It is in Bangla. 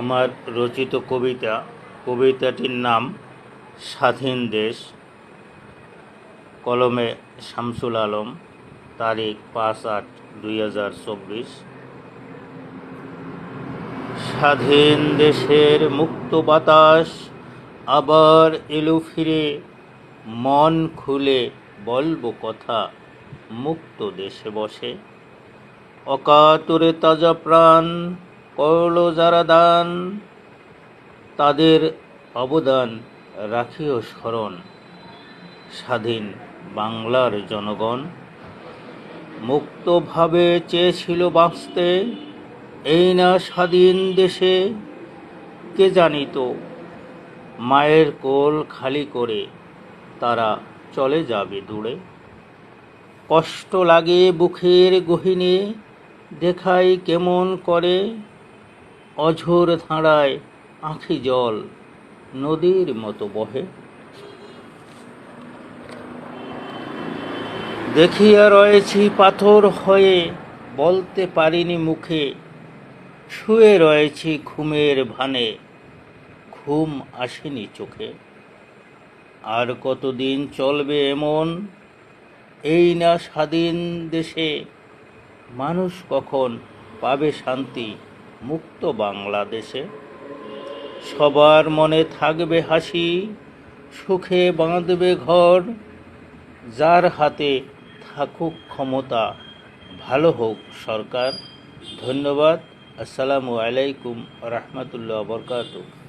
আমার রচিত কবিতা, কবিতাটির নাম স্বাধীন দেশ, কলমে শামসুল আলম, তারিখ পাঁচ আট দুই হাজার চব্বিশ। স্বাধীন দেশের মুক্ত বাতাস আবার এলো ফিরে, মন খুলে বলব কথা, মুক্ত দেশে বসে। অকাতরে তাজা প্রাণ করল যারা দান, তাদের অবদান রাখিও স্মরণ। স্বাধীন বাংলার জনগণ, মুক্তভাবে চেয়েছিল বাঁচতে, এই না স্বাধীন দেশে কে জানিত? মায়ের কোল খালি করে তারা চলে যাবে দূরে। কষ্ট লাগে বুকের গহিনে, দেখাই কেমন করে অঝোর ধাঁড়ায় আঁখি জল নদীর মতো বহে। দেখিয়া রয়েছি পাথর হয়ে, বলতে পারিনি মুখে। শুয়ে রয়েছি ঘুমের ভানে, ঘুম আসেনি চোখে। আর কতদিন চলবে এমন? এই না স্বাধীন দেশে মানুষ কখন পাবে শান্তি? মুক্ত বাংলাদেশে। সবার মনে থাকবে হাসি, সুখে বাঁধবে ঘর। যার হাতে থাকুক ক্ষমতা, ভালো হোক সরকার। ধন্যবাদ। আসসালামু আলাইকুম রহমতুল্লাহ বরকাতুহ।